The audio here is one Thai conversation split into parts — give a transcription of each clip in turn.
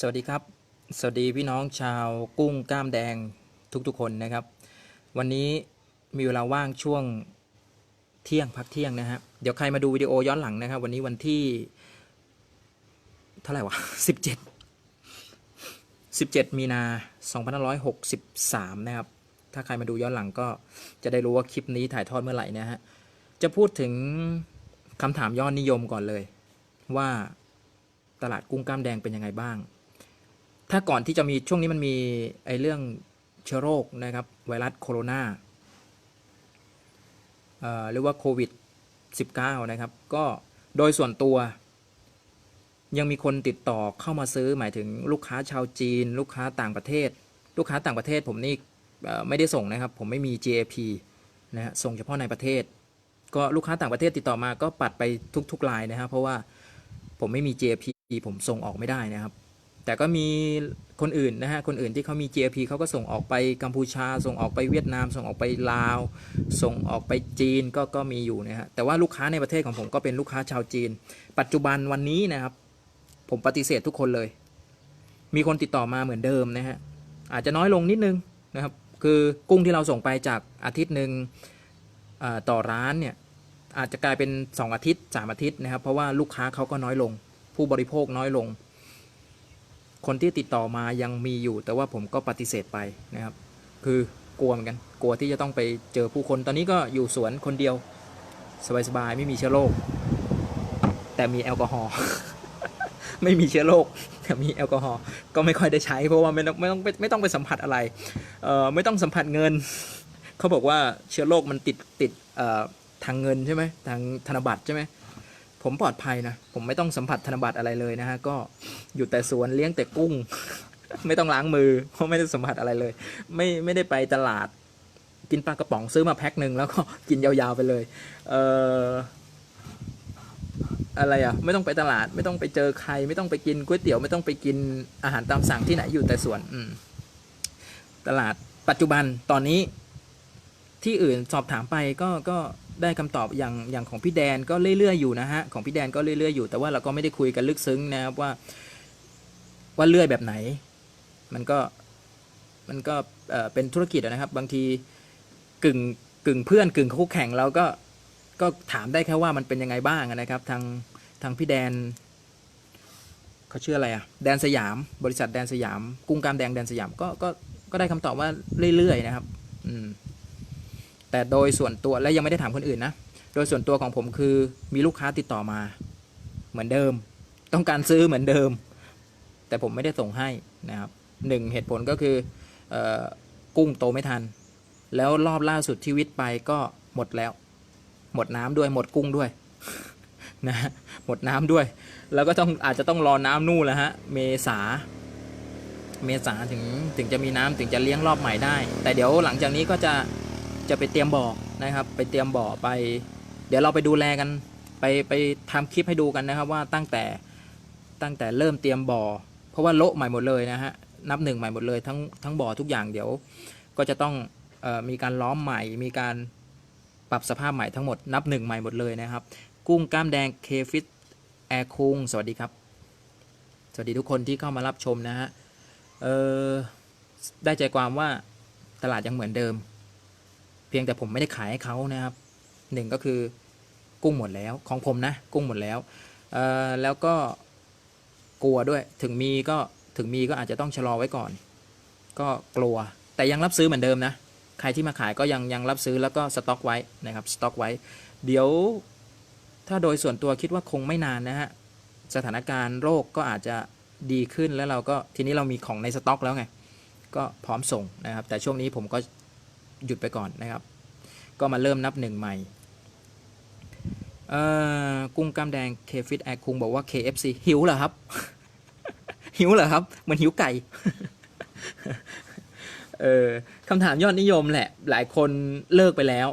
สวัสดีครับ สวัสดีพี่น้องชาวกุ้งกล้ามแดงทุกๆคนนะครับ วันนี้มีเวลาว่างช่วงเที่ยงพักเที่ยงนะฮะเดี๋ยวใครมาดูวิดีโอย้อนหลังนะครับ วันนี้วันที่ เท่าไหร่วะสิบเจ็ดสิบเจ็ดมีนาสองพันร้อยหกสิบสามนะครับ ถ้าใครมาดูย้อนหลังก็จะได้รู้ว่าคลิปนี้ถ่ายทอดเมื่อไหร่นะฮะจะพูดถึงคำถามยอดนิยมก่อนเลย ว่าตลาดกุ้งกล้ามแดงเป็นยังไงบ้าง ถ้าก่อนที่จะมีช่วงนี้มันมีไอ้เรื่องเชื้อโรคนะครับ ไวรัสโคโรนาเอ่อหรือว่าโควิด -19 นะครับ ก็โดยส่วนตัว ยังมีคนติดต่อเข้ามาซื้อหมายถึงลูกค้าชาวจีน ลูกค้าต่างประเทศ ลูกค้าต่างประเทศผมนี่ไม่ได้ส่งนะครับ ผมไม่มี GAP นะฮะส่งเฉพาะในประเทศ ก็ลูกค้าต่างประเทศติดต่อมาก็ปัดไปทุกๆรายนะครับ เพราะว่าผมไม่มี GAP ผมส่งออกไม่ได้นะครับ แต่ก็มีคนอื่นนะฮะ คนอื่นที่เขามี GAP เขาก็ส่งออกไปกัมพูชา ส่งออกไปเวียดนาม ส่งออกไปลาว ส่งออกไปจีนก็ก็มีอยู่นะฮะ แต่ว่าลูกค้าในประเทศของผมก็เป็นลูกค้าชาวจีน ปัจจุบันวันนี้นะครับ ผมปฏิเสธทุกคนเลย มีคนติดต่อมาเหมือนเดิมนะฮะ อาจจะน้อยลงนิดนึงนะครับ คือกุ้งที่เราส่งไปจากอาทิตย์หนึ่งต่อร้านเนี่ยอาจจะกลายเป็น 2 อาทิตย์ 3 อาทิตย์นะครับ เพราะว่าลูกค้าเขาก็น้อยลง ผู้บริโภคน้อยลง คนที่ติดต่อมายังมีอยู่ แต่ว่าผมก็ปฏิเสธไปนะครับ คือกลัวเหมือนกัน กลัวที่จะต้องไปเจอผู้คน ตอนนี้ก็อยู่สวนคนเดียว สบายๆ ไม่มีเชื้อโรค แต่มีแอลกอฮอล์ ไม่มีเชื้อโรค แต่มีแอลกอฮอล์ ก็ไม่ค่อยได้ใช้ เพราะว่าไม่ต้องไม่ต้องไม่ไมต้องไปสัมผัสอะไร เอ่อ ไม่ต้องสัมผัสเงิน เขาบอกว่าเชื้อโรคมันติดติด เอ่อ ทางเงินใช่ไหมทางธนบัตรใช่ไหม ผมปลอดภัยนะ ผมไม่ต้องสัมผัสธนบัตรอะไรเลยนะฮะ ก็อยู่แต่สวนเลี้ยงแต่กุ้ง ไม่ต้องล้างมือเพราะไม่ได้สัมผัสอะไรเลย ไม่ไม่ได้ไปตลาด กินปลากระป๋องซื้อมาแพ็คหนึ่งแล้วก็กินยาวๆไปเลย เอ่ออะไรอะไม่ต้องไปตลาด ไม่ต้องไปเจอใคร ไม่ต้องไปกินก๋วยเตี๋ยวไม่ต้องไปกินอาหารตามสั่งที่ไหนอยู่แต่สวนอืมตลาดปัจจุบันตอนนี้ที่อื่นสอบถามไปก็ก็ ได้คำตอบอย่างอย่างของพี่แดนก็เรื่อยๆอยู่นะฮะของพี่แดนก็เรื่อยๆอยู่ แต่ว่าเราก็ไม่ได้คุยกันลึกซึ้งนะครับว่าว่าเลื่อยแบบไหน มันก็มันก็เอ่อเป็นธุรกิจนะครับ บางทีกึ่งกึ่งเพื่อนกึ่งคู่แข่งเราก็ก็ถามได้แค่ว่ามันเป็นยังไงบ้างนะครับ ทางทางพี่แดนเขาชื่ออะไรอะแดนสยาม บริษัทแดนสยาม กุ้งกามแดงแดนสยามก็ก็ก็ได้คำตอบว่าเรื่อยๆนะครับ อืม แต่โดยส่วนตัวและยังไม่ได้ถามคนอื่นนะ โดยส่วนตัวของผมคือมีลูกค้าติดต่อมา เหมือนเดิม ต้องการซื้อเหมือนเดิม แต่ผมไม่ได้ส่งให้นะครับหนึ่งเหตุผลก็คือออกุ้งโตไม่ทัน แล้วรอบล่าสุดที่วิทย์ไปก็หมดแล้ว หมดน้ำด้วยหมดกุ้งด้วยนะฮะหมดน้ำด้วย แล้วก็ต้องอาจจะต้องรอน้ำนู่นแล้วฮะเมษาเมษาถึงถึงจะมีน้ำถึงจะเลี้ยงรอบใหม่ได้ แต่เดี๋ยวหลังจากนี้ก็จะ จะไปเตรียมบ่อนะครับ ไปเตรียมบ่อไป เดี๋ยวเราไปดูแลกัน ไปไปทำคลิปให้ดูกันนะครับว่าตั้งแต่ตั้งแต่เริ่มเตรียมบ่อ เพราะว่าโละใหม่หมดเลยนะฮะนับหนึ่งใหม่หมดเลยทั้งทั้งบ่อทุกอย่างเดี๋ยว ก็จะต้องออมีการล้อมใหม่ มีการปรับสภาพใหม่ทั้งหมดนับหนึ่งใหม่หมดเลยนะครับ กุ้งกล้ามแดงเคฟิตแอร์คุงสวัสดีครับ สวัสดีทุกคนที่เข้ามารับชมนะฮะได้ใจความว่าตลาดยังเหมือนเดิม พียงแต่ผมไม่ได้ขายให้เขานะครับหนึ่งก็คือกุ้งหมดแล้วของผมนะ กุ้งหมดแล้วแล้วก็กลัวด้วยถึงมีก็ถึงมีก็อาจจะต้องชะลอไว้ก่อน ก็กลัวแต่ยังรับซื้อเหมือนเดิมนะ ใครที่มาขายก็ยังยังรับซื้อแล้วก็สต็อกไว้นะครับสต็อกไว้ เดี๋ยวถ้าโดยส่วนตัวคิดว่าคงไม่นานนะฮะสถานการณ์โรคก็อาจจะดีขึ้นแล้วเราก็ทีนี้เรามีของในสต็อกแล้วไง ก็พร้อมส่งนะครับ แต่ช่วงนี้ผมก็ หยุดไปก่อนนะครับ ก็มาเริ่มนับหนึ่งใหม่กุ้งกล้ามแดงเคฟิตแอคคุงบอกว่า KFC หิวเหรอครับ หิวเหรอครับเหมันหิวไก่เออคำถามยอดนิยมแหละ หลายคนเลิกไปแล้ว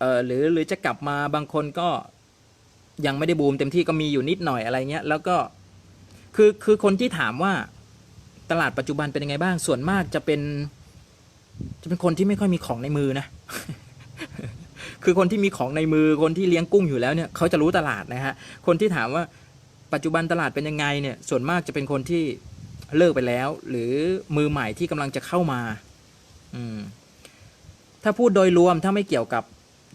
เออหรือหรือจะกลับมาบางคนก็ยังไม่ได้บูมเต็มที่ก็มีอยู่นิดหน่อยอะไรเงี้ย แล้วก็คือคือคนที่ถามว่าตลาดปัจจุบันเป็นยังไงบ้างส่วนมากจะเป็น จะเป็นคนที่ไม่ค่อยมีของในมือนะ คือคนที่มีของในมือคนที่เลี้ยงกุ้งอยู่แล้วเนี่ยเขาจะรู้ตลาดนะฮะ คนที่ถามว่าปัจจุบันตลาดเป็นยังไงเนี่ย ส่วนมากจะเป็นคนที่เลิกไปแล้ว หรือมือใหม่ที่กำลังจะเข้ามา อืม ถ้าพูดโดยรวมถ้าไม่เกี่ยวกับ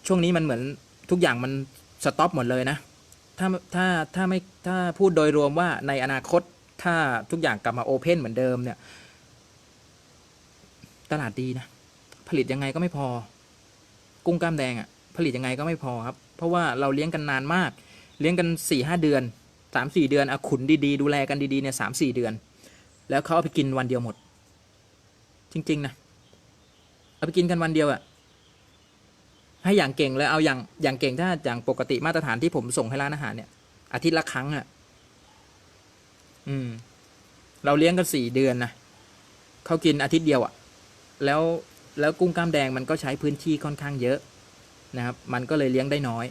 ช่วงนี้มันเหมือนทุกอย่างมันสต็อปหมดเลยนะ ถ้าถ้าถ้าไม่ถ้าพูดโดยรวมว่าในอนาคตถ้าทุกอย่างกลับมาโอเพนเหมือนเดิมเนี่ย ตลาดดีนะ ผลิตยังไงก็ไม่พอ กุ้งกล้ามแดงอะ่ะ ผลิตยังไงก็ไม่พอครับ เพราะว่าเราเลี้ยงกันนานมาก เลี้ยงกันสี่ห้าเดือนสามสี่เดือนอะขุนดีๆ ดูแลกันดีๆเนี่ยสามสี่เดือน แล้วเขาเอาไปกินวันเดียวหมด จริง ๆ นะ เอาไปกินกันวันเดียวอะให้อย่างเก่งเลยเอาอย่างอย่างเก่งถ้าอย่างปกติมาตรฐานที่ผมส่งให้ร้านอาหารเนี่ย อาทิตย์ละครั้งอะอืม เราเลี้ยงกันสี่เดือนนะเขากินอาทิตย์เดียวอะ แล้วแล้วกุ้งกล้ามแดงมันก็ใช้พื้นที่ค่อนข้างเยอะนะครับ มันก็เลยเลี้ยงได้น้อย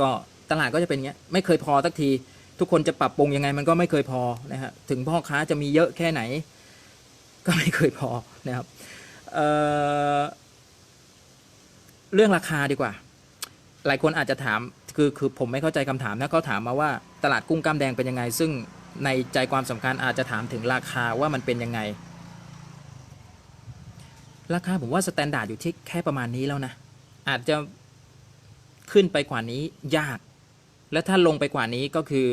ก็ตลาดก็จะเป็นเงี้ยไม่เคยพอสักที ทุกคนจะปรับปรุงยังไงมันก็ไม่เคยพอนะฮะถึงพ่อค้าจะมีเยอะแค่ไหน ก็ไม่เคยพอนะครับเเรื่องราคาดีกว่า หลายคนอาจจะถามคือคือผมไม่เข้าใจคำถามนะเขาถามมาว่าตลาดกุ้งกล้ามแดงเป็นยังไง ซึ่งในใจความสำคัญอาจจะถามถึงราคาว่ามันเป็นยังไง ราคาผมว่าสแตนดาร์ดอยู่ที่แค่ประมาณนี้แล้วนะ อาจจะขึ้นไปกว่านี้ยาก และถ้าลงไปกว่านี้ก็คือ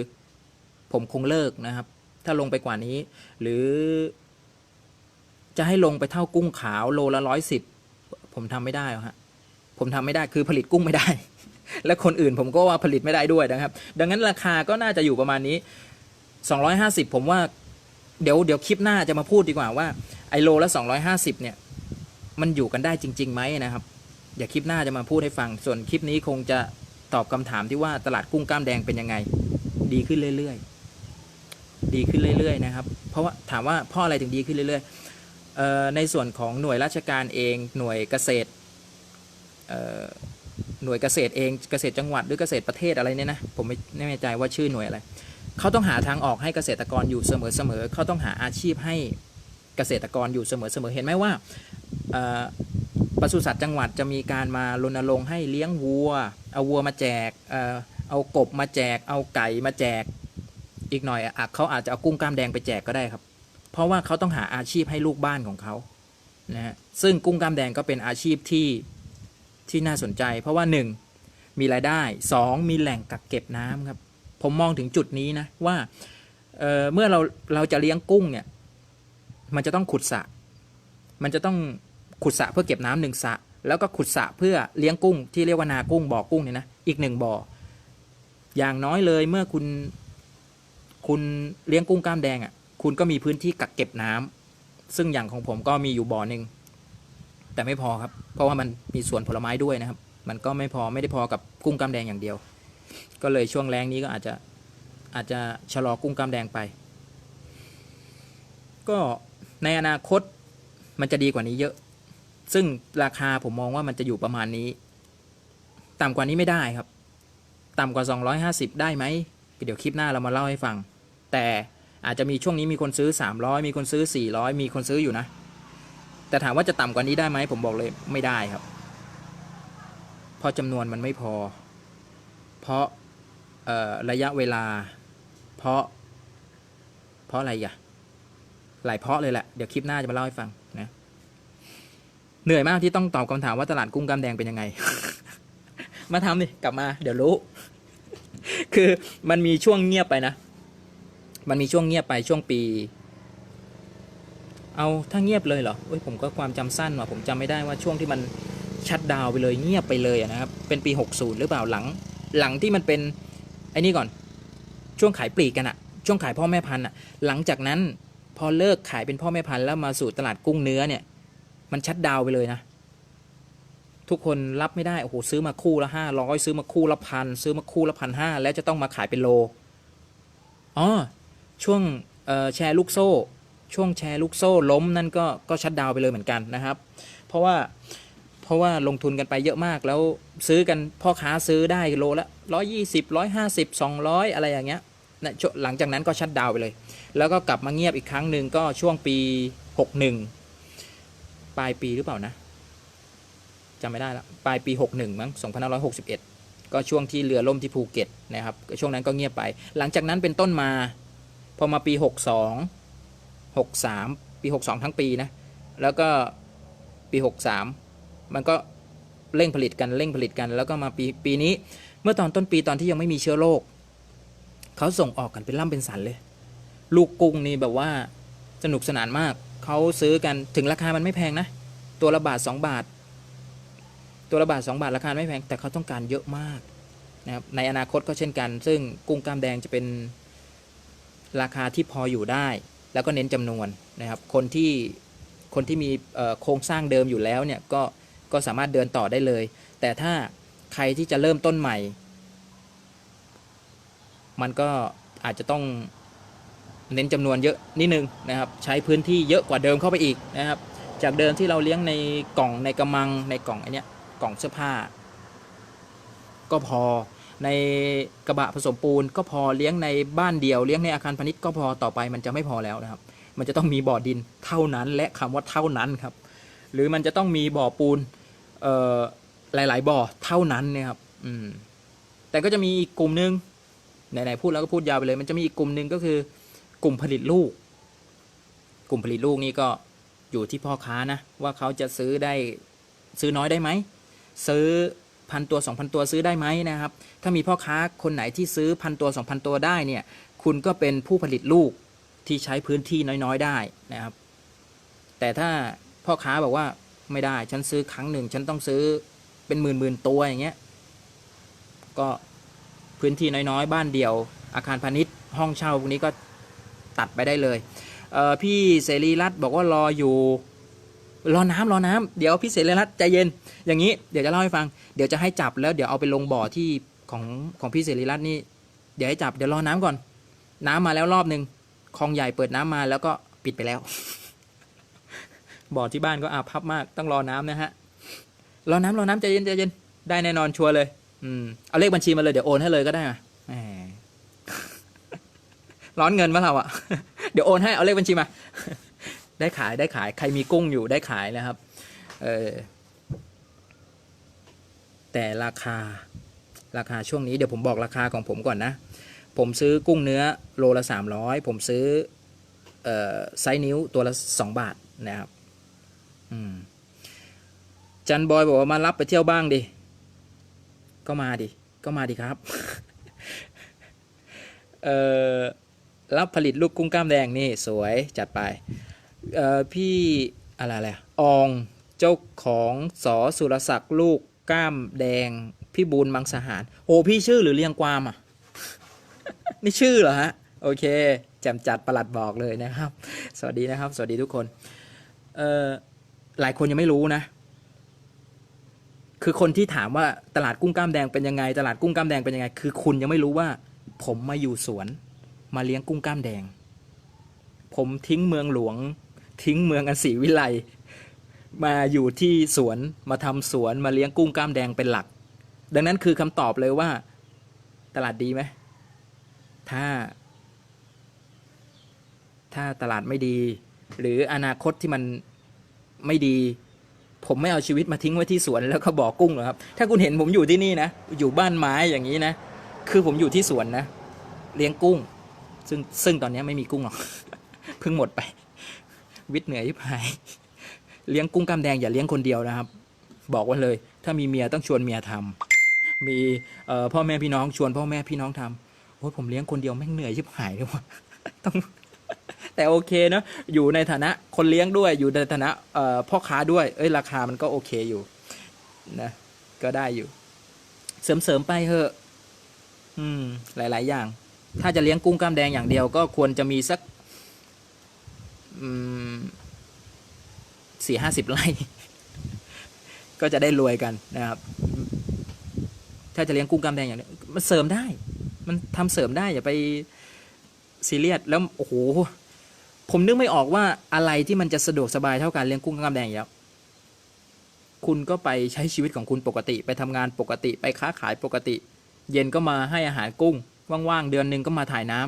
ผมคงเลิกนะครับ ถ้าลงไปกว่านี้ หรือ จะให้ลงไปเท่ากุ้งขาวโลละร้อยสิบผมทำไม่ได้หรอกฮะผมทำไม่ได้คือผลิตกุ้งไม่ได้ และคนอื่นผมก็ว่าผลิตไม่ได้ด้วยนะครับ ดังนั้นราคาก็น่าจะอยู่ประมาณนี้ 250 ผมว่าเดี๋ยวเดี๋ยวคลิปหน้าจะมาพูดดีกว่าว่าไอโลละ250เนี่ย มันอยู่กันได้จริงๆไหมนะครับเดี๋ยวคลิปหน้าจะมาพูดให้ฟัง ส่วนคลิปนี้คงจะตอบคำถามที่ว่าตลาดกุ้งกล้ามแดงเป็นยังไง ดีขึ้นเรื่อยๆ ดีขึ้นเรื่อยๆนะครับ เพราะว่าถามว่าเพราะอะไรถึงดีขึ้นเรื่อยๆออในส่วนของหน่วยราชการเอง หน่วยเกษตรหน่วยเกษตรเองเกษตรจังหวัดหรือเกษตรประเทศอะไรเนี่ยนะผมไม่ไม่แน่ใจว่าชื่อหน่วยอะไรเขาต้องหาทางออกให้เกษตรกรอยู่เสมอๆเขาต้องหาอาชีพให้ เกษตรกรอยู่เสมอๆเห็นไหมว่าปศุสัตว์จังหวัดจะมีการมารณรงค์ให้เลี้ยงวัว เอาวัวมาแจก เอากบมาแจก เอาไก่มาแจก อีกหน่อยอะเขาอาจจะเอากุ้งกล้ามแดงไปแจกก็ได้ครับ เพราะว่าเขาต้องหาอาชีพให้ลูกบ้านของเขา นะฮะ ซึ่งกุ้งกล้ามแดงก็เป็นอาชีพที่ที่น่าสนใจ เพราะว่าหนึ่งมีรายได้สองมีแหล่งกักเก็บน้ำครับ ผมมองถึงจุดนี้นะว่าเเมื่อเราเราจะเลี้ยงกุ้งเนี่ย มันจะต้องขุดสระมันจะต้องขุดสระเพื่อเก็บน้ำหนึ่งสระแล้วก็ขุดสระเพื่อเลี้ยงกุ้ง ที่เรียกว่านากุ้งบ่อกุ้งเนี่ยนะอีกหนึ่งบ่ออย่างน้อยเลยเมื่อคุณ คุณเลี้ยงกุ้งกล้ามแดงอะ่ะ คุณก็มีพื้นที่กักเก็บน้ำซึ่งอย่างของผมก็มีอยู่บ่อหนึ่งแต่ไม่พอครับ เพราะว่ามันมีสวนผลไม้ด้วยนะครับ มันก็ไม่พอไม่ได้พอกับกุ้งกล้ามแดงอย่างเดียว ก็เลยช่วงแรงนี้ก็อาจจะอาจจะชะลอกุ้งกล้ามแดงไป ก็ ในอนาคตมันจะดีกว่านี้เยอะ ซึ่งราคาผมมองว่ามันจะอยู่ประมาณนี้ ต่ำกว่านี้ไม่ได้ครับ ต่ำกว่า 250 ได้ไหมเดี๋ยวคลิปหน้าเรามาเล่าให้ฟัง แต่อาจจะมีช่วงนี้มีคนซื้อ 300 มีคนซื้อ 400 มีคนซื้ออยู่นะ แต่ถามว่าจะต่ำกว่านี้ได้ไหมผมบอกเลยไม่ได้ครับ เพราะจำนวนมันไม่พอ เพราะระยะเวลา เพราะ เพราะอะไรอะ หลายเพาะเลยแหละ เดี๋ยวคลิปหน้าจะมาเล่าให้ฟังนะเหนื่อยมากที่ต้องตอบคำถามว่าตลาดกุ้งก้ามแดงเป็นยังไง มาทำดิกลับมา เดี๋ยวรู้ คือมันมีช่วงเงียบไปนะ มันมีช่วงเงียบไปช่วงปี เอาถ้าเงียบเลยเหรอเอ้ยผมก็ความจำสั้นว่ะผมจำไม่ได้ว่าช่วงที่มันชัดดาวไปเลยเงียบไปเลยนะครับ เป็นปี 60 หรือเปล่าหลัง หลังที่มันเป็นไอ้นี่ก่อน ช่วงขายปลีกกันอะช่วงขายพ่อแม่พันธุ์อะหลังจากนั้น พอเลิกขายเป็นพ่อแม่พันธุ์แล้วมาสู่ตลาดกุ้งเนื้อเนี่ย มันชัดดาวไปเลยนะ ทุกคนรับไม่ได้โอ้โหซื้อมาคู่ละห้าร้อยซื้อมาคู่ละพันซื้อมาคู่ละพันห้าแล้วจะต้องมาขายเป็นโลอ๋อช่วงแชร์ลูกโซ่ ช่วงแชร์ลูกโซ่ล้มนั่นก็ก็ชัดดาวไปเลยเหมือนกันนะครับ เพราะว่าเพราะว่าลงทุนกันไปเยอะมากแล้วซื้อกันพ่อค้าซื้อได้โลละร้อยยี่สิบร้อยห้าสิบสองร้อยอะไรอย่างเงี้ยนะช่วงหลังจากนั้นก็ชัดดาวไปเลย แล้วก็กลับมาเงียบอีกครั้งหนึ่งก็ช่วงปีหกหนึ่งปลายปีหรือเปล่านะจำไม่ได้ละปลายปี 61 มั้ง 2561 ก็ช่วงที่เรือล่มที่ภูเก็ตนะครับช่วงนั้นก็เงียบไป หลังจากนั้นเป็นต้นมา พอมาปี 62หกสามปีหกสองทั้งปีนะ แล้วก็ปีหกสามมันก็เร่งผลิตกันเร่งผลิตกัน แล้วก็มาปีปีนี้ เมื่อตอนต้นปีตอนที่ยังไม่มีเชื้อโรคเขาส่งออกกันเป็นล่ำเป็นสันเลย ลูกกุ้งนี่แบบว่าสนุกสนานมาก เขาซื้อกันถึงราคามันไม่แพงนะ ตัวละบาท 2 บาท ตัวละบาท 2 บาทราคาไม่แพง แต่เขาต้องการเยอะมากนะครับ ในอนาคตก็เช่นกัน ซึ่งกุ้งกล้ามแดงจะเป็นราคาที่พออยู่ได้ แล้วก็เน้นจำนวนนะครับ คนที่คนที่มีโครงสร้างเดิมอยู่แล้วเนี่ยก็ก็สามารถเดินต่อได้เลย แต่ถ้าใครที่จะเริ่มต้นใหม่ มันก็อาจจะต้อง เน้นจำนวนเยอะนิดนึงนะครับ ใช้พื้นที่เยอะกว่าเดิมเข้าไปอีกนะครับ จากเดิมที่เราเลี้ยงในกล่องในกระมังในกล่องไอเนี้ยกล่องเสื้อผ้า ก็พอในกระบะผสมปูนก็พอเลี้ยงในบ้านเดียวเลี้ยงในอาคารพาณิชย์ก็พอต่อไปมันจะไม่พอแล้วนะครับ มันจะต้องมีบ่อดินเท่านั้น และคำว่าเท่านั้นครับ หรือมันจะต้องมีบ่อปูนหลาย ๆ บ่อเท่านั้นนะครับ อืมแต่ก็จะมีอีกกลุ่มหนึงไหนๆพูดแล้วก็พูดยาวไปเลย มันจะมีอีกกลุ่มหนึ่งก็คือ กลุ่มผลิตลูก กลุ่มผลิตลูกนี่ก็อยู่ที่พ่อค้านะ ว่าเขาจะซื้อได้ซื้อน้อยได้ไหม ซื้อพันตัวสองพันตัวซื้อได้ไหมนะครับ ถ้ามีพ่อค้าคนไหนที่ซื้อพันตัวสองพันตัวได้เนี่ย คุณก็เป็นผู้ผลิตลูกที่ใช้พื้นที่น้อยๆได้นะครับ แต่ถ้าพ่อค้าบอกว่าไม่ได้ฉันซื้อครั้งหนึ่ง ฉันต้องซื้อเป็นหมื่นหมื่นๆตัวอย่างเงี้ย ก็พื้นที่น้อยๆ บ้านเดี่ยว อาคารพาณิชย์ ห้องเช่าพวกนี้ก็ ตัดไปได้เลยเออพี่เสรีรัตน์บอกว่ารออยู่รอน้ำรอน้ำเดี๋ยวพี่เสรีรัตน์ใจเย็น อย่างนี้เดี๋ยวจะเล่าให้ฟังเดี๋ยวจะให้จับแล้วเดี๋ยวเอาไปลงบ่อที่ของของพี่เสรีรัตน์นี่เดี๋ยวให้จับเดี๋ยวรอน้ำก่อน น้ำมาแล้วรอบหนึ่งคลองใหญ่เปิดน้ำมาแล้วก็ปิดไปแล้ว บ่อที่บ้านก็อาพับมากต้องรอน้ำนะฮะรอน้ำรอน้ำใจเย็นใจเย็นได้แน่นอนชัวร์เลย อืมเอาเลขบัญชีมาเลยเดี๋ยวโอนให้เลยก็ได้มาแหม ร้อนเงินมาเราอะเดี๋ยวโอนให้เอาเลขบัญชีมา ได้ขายได้ขายใครมีกุ้งอยู่ได้ขายนะครับเออแต่ราคาราคาช่วงนี้เดี๋ยวผมบอกราคาของผมก่อนนะ ผมซื้อกุ้งเนื้อโลละสามร้อยผมซื้อเอ่อไซส์นิ้วตัวละสองบาทนะครับอืมจันบอยบอกว่ามารับไปเที่ยวบ้างดิ ก็มาดิ ก็มาดิครับ เอ่อ รับผลิตลูกกุ้งกล้ามแดงนี่สวยจัดไปพี่อะไรอะไรออองเจ้าของสอสุรศักดิ์ลูกกล้ามแดงพี่บูลมังสหาร โอ้พี่ชื่อหรือเรียงความอะ นี่ชื่อเหรอฮะ โอเคแจมจัดประหลัดบอกเลยนะครับ สวัสดีนะครับ สวัสดีทุกคน เอ่อหลายคนยังไม่รู้นะ คือคนที่ถามว่าตลาดกุ้งกล้ามแดงเป็นยังไง ตลาดกุ้งกล้ามแดงเป็นยังไง คือคุณยังไม่รู้ว่า ผมมาอยู่สวน มาเลี้ยงกุ้งกล้ามแดง ผมทิ้งเมืองหลวง ทิ้งเมืองอันศรีวิไลมาอยู่ที่สวนมาทำสวนมาเลี้ยงกุ้งกล้ามแดงเป็นหลัก ดังนั้นคือคำตอบเลยว่า ตลาดดีไหมถ้า ถ้าตลาดไม่ดี หรืออนาคตที่มันไม่ดี ผมไม่เอาชีวิตมาทิ้งไว้ที่สวนแล้วก็บ่อกุ้งหรอกครับ ถ้าคุณเห็นผมอยู่ที่นี่นะ อยู่บ้านไม้อย่างนี้นะ คือผมอยู่ที่สวนนะ เลี้ยงกุ้ง ซึ่งซึ่งตอนนี้ไม่มีกุ้งหรอกเพิ่งหมดไป วิทย์เหนื่อยที่พายเลี้ยงกุ้งกล้ามแดงอย่าเลี้ยงคนเดียวนะครับ บอกไว้เลย ถ้ามีเมียต้องชวนเมียทำมีพ่อแม่พี่น้องชวนพ่อแม่พี่น้องทำโอ้ยผมเลี้ยงคนเดียวแม่งเหนื่อยชิบหายเลยว่ะต้องแต่โอเคเนอะอยู่ในฐานะคนเลี้ยงด้วยอยู่ในฐานะพ่อค้าด้วยเอ้ยราคามันก็โอเคอยู่นะก็ได้อยู่ เสริมๆไปเถอะ อืม หลาย ๆ อย่าง ถ้าจะเลี้ยงกุ้งกล้ามแดงอย่างเดียวก็ควรจะมีสักสี่ห้าสิบไร่ก็จะได้รวยกันนะครับ ถ้าจะเลี้ยงกุ้งกล้ามแดงอย่างเดียวมันเสริมได้ มันทำเสริมได้อย่าไปซีเรียสแล้วโอ้โหผมนึกไม่ออกว่าอะไรที่มันจะสะดวกสบายเท่าการเลี้ยงกุ้งกล้ามแดงอีกแล้วคุณก็ไปใช้ชีวิตของคุณปกติ ไปทำงานปกติ ไปค้าขายปกติ เย็นก็มาให้อาหารกุ้ง ว่างๆเดือนหนึ่งก็มาถ่ายน้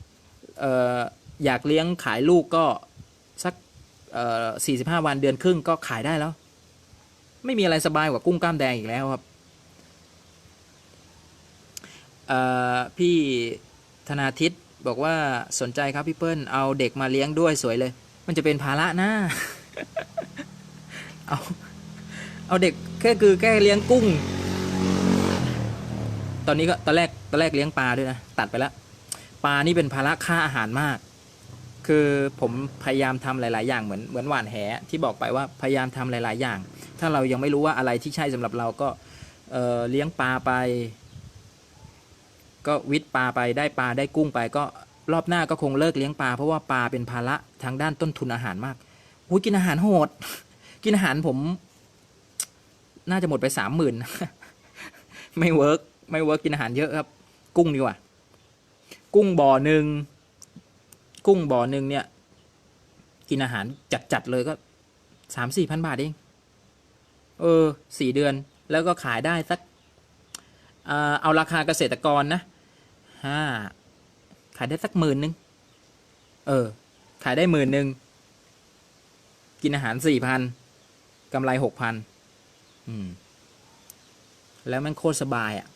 ำเอ่ออยากเลี้ยงขายลูกก็สักเอ่อสี่สิบห้าวันเดือนครึ่งก็ขายได้แล้ว ไม่มีอะไรสบายกว่ากุ้งกล้ามแดงอีกแล้วครับเอ่อพี่ธนาทิตบอกว่าสนใจครับพี่เปิ้ลเอาเด็กมาเลี้ยงด้วยสวยเลย มันจะเป็นภาระน้าเอาเอาเด็กแค่คือแค่เลี้ยงกุ้ง ตอนนี้ก็ตอนแรกตอนแรกเลี้ยงปลาด้วยนะตัดไปแล้วปลานี่เป็นภาระค่าอาหารมาก คือผมพยายามทำหลาย ๆ อย่างเหมือนเหมือนหวานแหที่บอกไปว่าพยายามทำหลาย ๆ อย่าง ถ้าเรายังไม่รู้ว่าอะไรที่ใช่สำหรับเราก็เเลี้ยงปลาไป ก็วิทย์ปลาไปได้ปลาได้กุ้งไป ก็รอบหน้าก็คงเลิกเลี้ยงปลาเพราะว่าปลาเป็นภาระทางด้านต้นทุนอาหารมากหูยกินอาหารโหด กินอาหารผม น่าจะหมดไปสามหมื่นไม่เวิร์ก ไม่เวิร์กกินอาหารเยอะครับ กุ้งดีกว่า กุ้งบ่อหนึ่งกุ้งบ่อหนึ่งเนี่ย กินอาหารจัดๆเลยก็สามสี่พันบาทเอง เออสี่เดือนแล้วก็ขายได้สักเอาราคาเกษตรกรนะห้าขายได้สักหมื่นหนึ่งเออ ขายได้หมื่นหนึ่งกินอาหารสี่พันกำไรหกพันอืม แล้วมันโคตรสบายอะ่ะ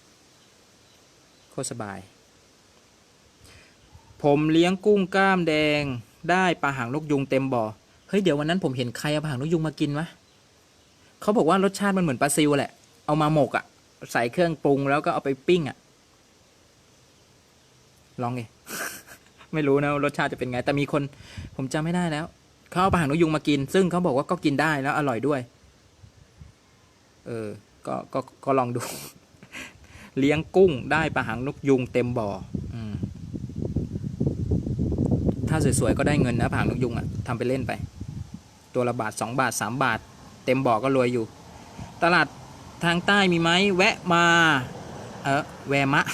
โคตรสบาย ผมเลี้ยงกุ้งกล้ามแดงได้ปลาหางนกยุงเต็มบ่อ เฮ้ย เดี๋ยววันนั้นผมเห็นใครเอาปลาหางนกยุงมากินวะเขาบอกว่ารสชาติมันเหมือนปลาซิวแหละ เอามาหมกอะ่ะ ใส่เครื่องปรุงแล้วก็เอาไปปิ้งอะ่ะ ลองไงไม่รู้นะรสชาติจะเป็นไง แต่มีคนผมจำไม่ได้แล้ว เขาเอาปลาหางนกยุงมากิน ซึ่งเขาบอกว่าก็กินได้แล้วอร่อยด้วย เออ ก็ ก็ ก็ลองดู เลี้ยงกุ้งได้ปลาหางนกยุงเต็มบ่ออถ้าสวยๆก็ได้เงินนะปลาหางนกยุงอะ่ะทำไปเล่นไป ตัวละบาทสองบาทสามบาท เต็มบ่อก็รวยอยู่ ตลาดทางใต้มีไหมแวะมา เออแวมะ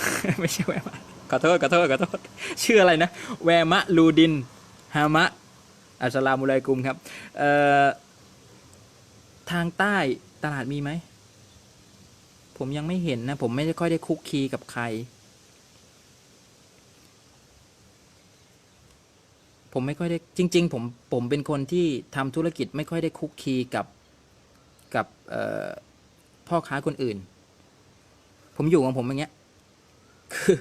ไม่ใช่แวมะขอโทษขอโทษขอโทษชื่ออะไรนะ แวมะลูดินฮามะ อัสลามุลัยกุมครับ เอ่อ ทางใต้ตลาดมีไหม ผมยังไม่เห็นนะ ผมไม่ได้ค่อยได้คุกคีกับใคร ผมไม่ค่อยได้จริง ๆ ผมผมเป็นคนที่ทำธุรกิจไม่ค่อยได้คุกคีกับกับพ่อค้าคนอื่น ผมอยู่ของผมอย่างเงี้ยคือ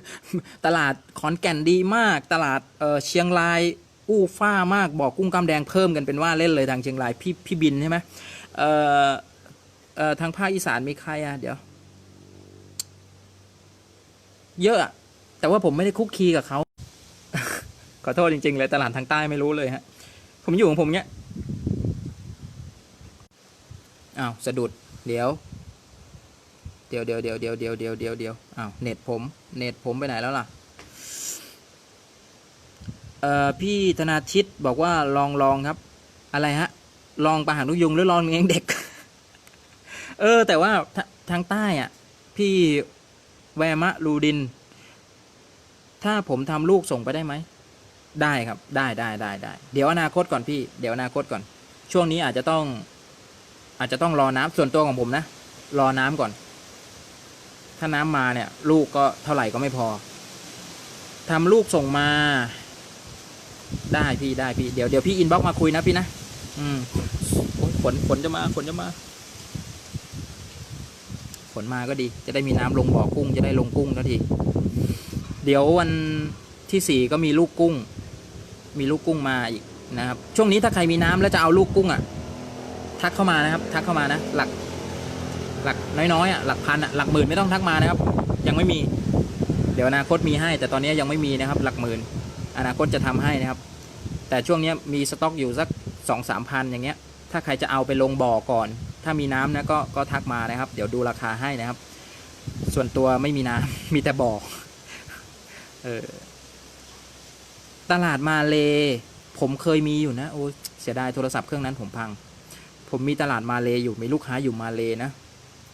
ตลาดขอนแก่นดีมาก ตลาดเเชียงรายอู้ฟ้ามากบอกกุ้งกำแดงเพิ่มกันเป็นว่าเล่นเลยทางเชียงรายพี่พี่บินใช่ไหมเอ่อเอ่อทางภาคอีสานมีใครอะเดี๋ยว เยอะแต่ว่าผมไม่ได้คุกคีกับเขาขอโทษจริง ๆ เลยตลาดทางใต้ไม่รู้เลยฮะ ผมอยู่ของผมเนี้ยอ้าวสะดุดเดี๋ยวเดี๋ยวเดี๋ยวเดี๋ยวเดี๋ยวเดี๋ยวเดี๋ยวเดี๋ยวเดี๋ยวอ้าวเน็ตผม เน็ตผมไปไหนแล้วล่ะเอ่อพี่ธนาชิตบอกว่าลองลองครับ อะไรฮะ ลองปลาหางนกยุงหรือลองเลี้ยงเด็ก เออ แต่ว่าทางใต้อะ พี่ แวมะรูดิน ถ้าผมทำลูกส่งไปได้ไหม ได้ครับได้ได้ได้ได้เดี๋ยวอนาคตก่อนพี่ เดี๋ยวอนาคตก่อน ช่วงนี้อาจจะต้อง อาจจะต้องรอน้ำส่วนตัวของผมนะ รอน้ำก่อน ถ้าน้ำมาเนี่ย ลูกก็เท่าไหร่ก็ไม่พอทำลูกส่งมา ได้พี่ได้พี่ เดี๋ยวเดี๋ยวพี่อินบ็อกมาคุยนะพี่นะ อืมฝนฝนจะมาฝนจะมา ฝนมาก็ดี จะได้มีน้ำลงบ่อกุ้งจะได้ลงกุ้งทันที เดี๋ยววันที่สี่ก็มีลูกกุ้ง มีลูกกุ้งมาอีกนะครับ ช่วงนี้ถ้าใครมีน้ำแล้วจะเอาลูกกุ้งอะ ทักเข้ามานะครับ ทักเข้ามานะ หลัก หลักน้อยๆอะหลักพันอะหลักหมื่นไม่ต้องทักมานะครับ ยังไม่มี เดี๋ยวอนาคตมีให้ แต่ตอนนี้ยังไม่มีนะครับ หลักหมื่นอนาคตจะทำให้นะครับ แต่ช่วงนี้มีสต็อกอยู่สักสองสามพันอย่างเงี้ย ถ้าใครจะเอาไปลงบ่อก่อน ถ้ามีน้ำนะก็ก็ทักมานะครับ เดี๋ยวดูราคาให้นะครับ ส่วนตัวไม่มีน้ำมีแต่บ่อเออตลาดมาเล ผมเคยมีอยู่นะ โอ้เสียดายโทรศัพท์เครื่องนั้นผมพัง ผมมีตลาดมาเลอยู่มีลูกค้าอยู่มาเลนะ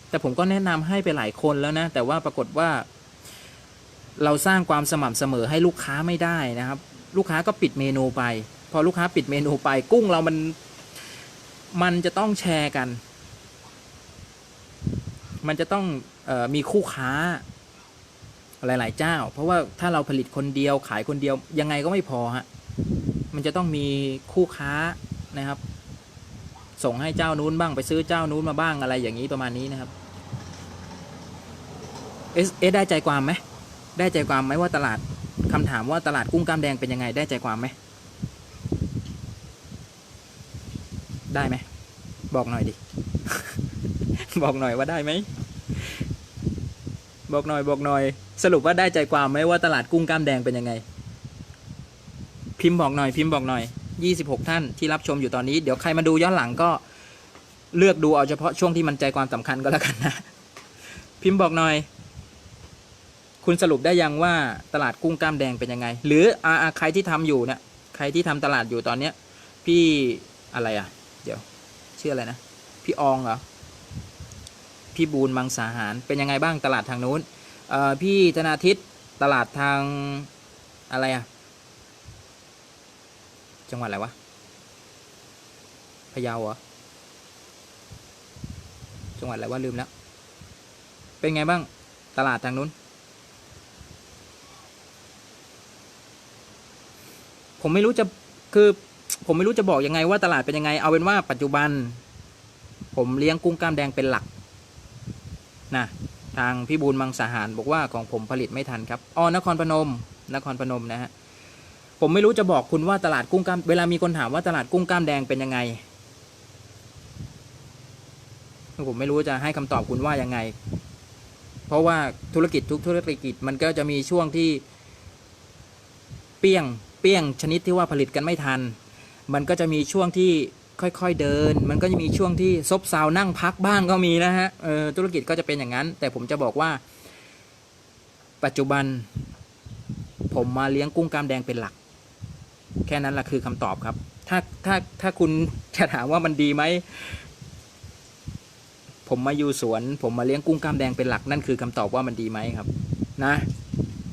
แต่ผมก็แนะนำให้ไปหลายคนแล้วนะ แต่ว่าปรากฏว่า เราสร้างความสม่ำเสมอให้ลูกค้าไม่ได้นะครับ ลูกค้าก็ปิดเมนูไป พอลูกค้าปิดเมนูไป กุ้งเรามัน มันจะต้องแชร์กัน มันจะต้องออมีคู่ค้าหลาย ๆ เจ้า เพราะว่าถ้าเราผลิตคนเดียวขายคนเดียวยังไงก็ไม่พอฮะมันจะต้องมีคู่ค้านะครับ ส่งให้เจ้านู้นบ้างไปซื้อเจ้านู้นมาบ้างอะไรอย่างนี้ประมาณนี้นะครับเอสเอสได้ใจความไหมได้ใจความไหมว่าตลาดคำถามว่าตลาดกุ้งกล้ามแดงเป็นยังไงได้ใจความไหมได้ไหมบอกหน่อยดิ บอกหน่อยว่าได้ไหมบอกหน่อยบอกหน่อย สรุปว่าได้ใจความไหมว่าตลาดกุ้งกล้ามแดงเป็นยังไง พิมพ์บอกหน่อย พิมพ์บอกหน่อยยี่สิบหกท่านที่รับชมอยู่ตอนนี้ เดี๋ยวใครมาดูย้อนหลังก็เลือกดูเอาเฉพาะช่วงที่มันใจความสำคัญก็แล้วกันนะ พิมพ์บอกหน่อย คุณสรุปได้ยังว่าตลาดกุ้งกล้ามแดงเป็นยังไง หรืออาใครที่ทำอยู่เนี่ยใครที่ทำตลาดอยู่ตอนเนี้ย พี่อะไรอะ เดี๋ยวชื่ออะไรนะ พี่อองเหรอ พี่บูนมังสาหาร เป็นยังไงบ้างตลาดทางนู้นพี่ธนาทิตตลาดทางอะไรอะจังหวัดอะไรวะพะเยาเหรอจังหวัดอะไรวะลืมแล้ว เป็นไงบ้างตลาดทางนู้น ผมไม่รู้จะคือผมไม่รู้จะบอกยังไงว่าตลาดเป็นยังไง เอาเป็นว่าปัจจุบัน ผมเลี้ยงกุ้งกล้ามแดงเป็นหลัก นะทางพี่บูลมังสาหารบอกว่าของผมผลิตไม่ทันครับอ๋อนครพนม นครพนมนะฮะผมไม่รู้จะบอกคุณว่าตลาดกุ้งกล้ามเวลามีคนถามว่าตลาดกุ้งกล้ามแดงเป็นยังไงผมไม่รู้จะให้คำตอบคุณว่ายังไง เพราะว่าธุรกิจทุกธุรกิจมันก็จะมีช่วงที่ เปี้ยงเปี้ยงชนิดที่ว่าผลิตกันไม่ทัน มันก็จะมีช่วงที่ ค่อยๆเดิน มันก็จะมีช่วงที่ซบเซานั่งพักบ้างก็มีนะฮะเออธุรกิจก็จะเป็นอย่างนั้น แต่ผมจะบอกว่า ปัจจุบัน ผมมาเลี้ยงกุ้งกล้ามแดงเป็นหลัก แค่นั้นแหละคือคำตอบครับ ถ้าถ้าถ้าคุณจะถามว่ามันดีไหมผมมาอยู่สวน ผมมาเลี้ยงกุ้งกล้ามแดงเป็นหลักนั่นคือคำตอบว่ามันดีไหมครับ นะ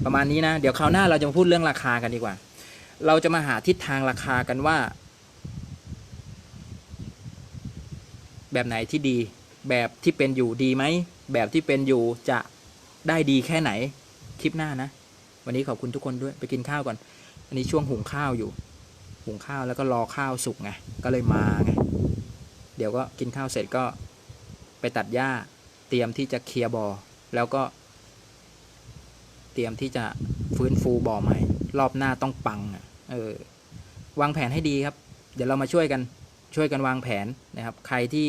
ประมาณนี้นะ เดี๋ยวคราวหน้าเราจะมาพูดเรื่องราคากันดีกว่า เราจะมาหาทิศทางราคากันว่า แบบไหนที่ดี แบบที่เป็นอยู่ดีไหม แบบที่เป็นอยู่จะได้ดีแค่ไหน คลิปหน้านะ วันนี้ขอบคุณทุกคนด้วยไปกินข้าวก่อน อันนี้ช่วงหุงข้าวอยู่ หุงข้าวแล้วก็รอข้าวสุกไง ก็เลยมาไง เดี๋ยวก็กินข้าวเสร็จก็ไปตัดหญ้า เตรียมที่จะเคลียร์บ่อ แล้วก็ เตรียมที่จะฟื้นฟูบ่อใหม่ รอบหน้าต้องปังอะ เออ วางแผนให้ดีครับ เดี๋ยวเรามาช่วยกัน ช่วยกันวางแผนนะครับ ใครที่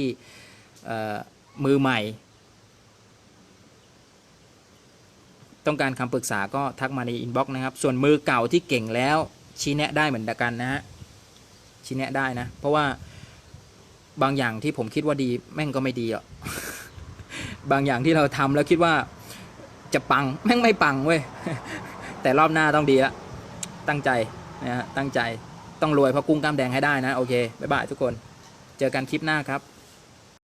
มือใหม่ ต้องการคำปรึกษาก็ทักมาในอินบ็อกซ์นะครับ ส่วนมือเก่าที่เก่งแล้วชี้แนะได้เหมือนกันนะฮะชี้แนะได้นะ เพราะว่าบางอย่างที่ผมคิดว่าดีแม่งก็ไม่ดีอะบางอย่างที่เราทำแล้วคิดว่าจะปังแม่งไม่ปังเว้ยแต่รอบหน้าต้องดีละตั้งใจนะฮะตั้งใจ ต้องรวยเพราะกุ้งกล้ามแดงให้ได้นะ โอเค บ๊ายบายทุกคน เจอกันคลิปหน้าครับ